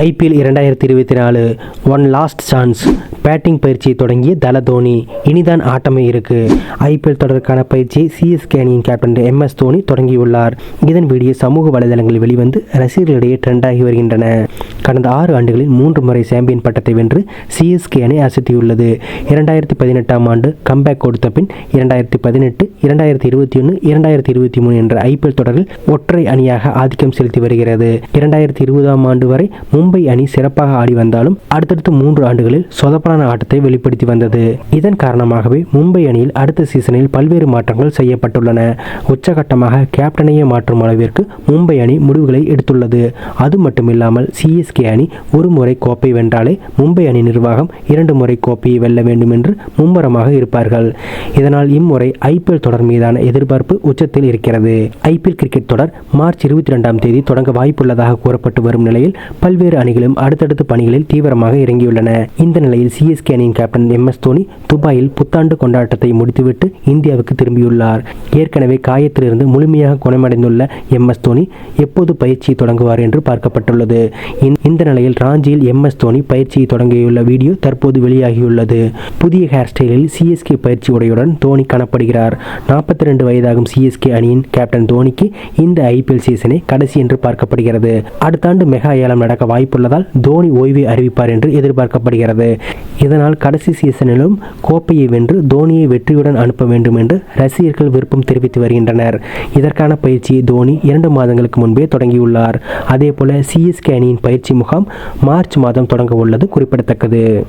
IPL இரண்டாயிரத்தி இருபத்தி நாலு ஒன் லாஸ்ட் சான்ஸ் பேட்டிங் பயிற்சியை தொடங்கிய தல தோனி. இனிதான் ஆட்டமே இருக்கு. ஐபிஎல் தொடருக்கான பயிற்சியை சிஎஸ்கே அணியின் கேப்டன் எம் எஸ் தோனி தொடங்கியுள்ளார். இதன் வீடியோ சமூக வலைதளங்களில் வெளிவந்து ரசிகர்களிடையே ட்ரெண்டாகி வருகின்றன. கடந்த ஆறு ஆண்டுகளில் மூன்று முறை சாம்பியன் பட்டத்தை வென்று சிஎஸ்கே அணி அசத்தியுள்ளது. இரண்டாயிரத்தி பதினெட்டாம் ஆண்டு கம்பேக் கொடுத்த பின் இரண்டாயிரத்தி பதினெட்டு இரண்டாயிரத்தி இருபத்தி ஒன்று இரண்டாயிரத்தி இருபத்தி மூணு என்ற ஐபிஎல் தொடரில் ஒற்றை அணியாக ஆதிக்கம் செலுத்தி வருகிறது. இரண்டாயிரத்தி இருபதாம் ஆண்டு வரை மும்பை மும்பை அணி சிறப்பாக ஆடி வந்தாலும் அடுத்தடுத்த மூன்று ஆண்டுகளில் சொதப்பலான ஆட்டத்தை வெளிப்படுத்தி வந்தது. இதன் காரணமாகவே மும்பை அணியில் அடுத்த சீசனில் பல்வேறு மாற்றங்கள் செய்யப்பட்டுள்ளன. உச்சகட்டமாக கேப்டனையே மாற்றும் அளவிற்கு மும்பை அணி முடிவுகளை எடுத்துள்ளது. அது மட்டுமில்லாமல் சிஎஸ்கே அணி ஒரு முறை கோப்பை வென்றாலே மும்பை அணி நிர்வாகம் இரண்டு முறை கோப்பையை வெல்ல வேண்டும் என்று மும்முரமாக இருப்பார்கள். இதனால் இம்முறை ஐபிஎல் தொடர் மீதான எதிர்பார்ப்பு உச்சத்தில் இருக்கிறது. ஐபிஎல் கிரிக்கெட் தொடர் மார்ச் இருபத்தி ரெண்டாம் தேதி தொடங்க வாய்ப்புள்ளதாக கூறப்பட்டு வரும் நிலையில் பல்வேறு அணிகளும் அடுத்தடுத்த பணிகளில் தீவிரமாக இறங்கியுள்ளன. இந்த நிலையில் சிஎஸ்கே அணியின் கேப்டன் எம் எஸ் தோனி துபாயில் புத்தாண்டு கொண்டாட்டத்தை முடித்துவிட்டு இந்தியாவுக்கு திரும்பியுள்ளார். ஏற்கனவே காயத்திலிருந்து முழுமையாக குணமடைந்துள்ள எம் எஸ் தோனி எப்போது பயிற்சியை தொடங்குவார் என்று பார்க்கப்பட்டுள்ளது. இந்த- நிலையில் ராஞ்சியில் எம் எஸ் தோனி பயிற்சியை தொடங்கியுள்ள வீடியோ தற்போது வெளியாகியுள்ளது. புதிய ஹேர் ஸ்டைலில் சிஎஸ்கே பயிற்சி உடையுடன் தோனி காணப்படுகிறார். நாற்பத்தி ரெண்டு வயதாகும் சிஎஸ்கே அணியின் கேப்டன் தோனிக்கு இந்த ஐபிஎல் சீசனே கடைசி என்று பார்க்கப்படுகிறது. அடுத்த ஆண்டு மெகா ஏலம் நடக்க வாய்ப்புள்ளதால் தோனி ஓய்வை அறிவிப்பார் என்று எதிர்பார்க்கப்படுகிறது. இதனால் கடைசி சீசனிலும் கோப்பையை வென்று தோனியை வெற்றியுடன் அனுப்ப வேண்டும் என்று ரசிகர்கள் விருப்பம் தெரிவித்து வருகின்றனர். இதற்கான பயிற்சியை தோனி இரண்டு மாதங்களுக்கு முன்பே தொடங்கியுள்ளார். அதேபோல சிஎஸ்கே அணியின் பயிற்சி முகாம் மார்ச் மாதம் தொடங்க உள்ளது குறிப்பிடத்தக்கது.